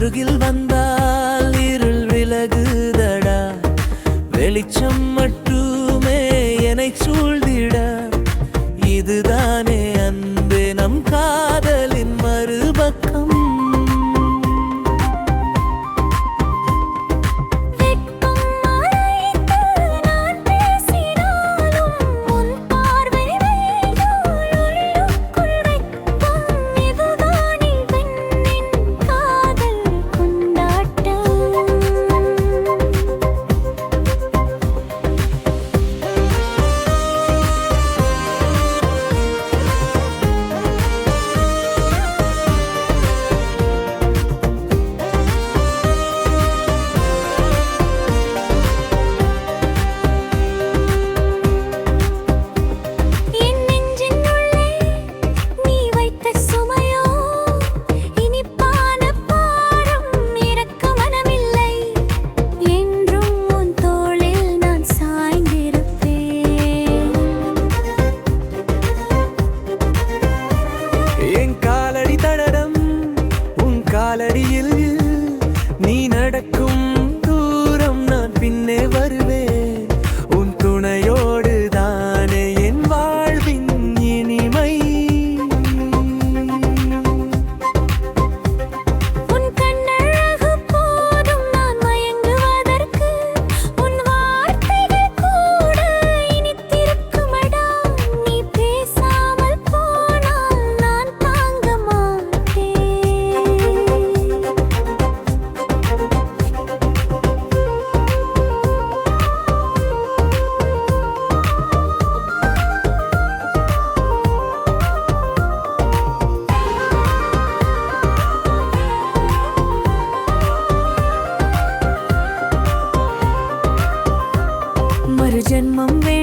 அருகில் வந்தால் இருள் விலகுதடா. வெளிச்சம் மட்டுமே என்னை சூழ்ந்திட. இதுதானே அன்பு நம் காதல். காலடியில் நீ நடக்கும் தூரம் நான் பின்னே வரும் ജന്മം വേ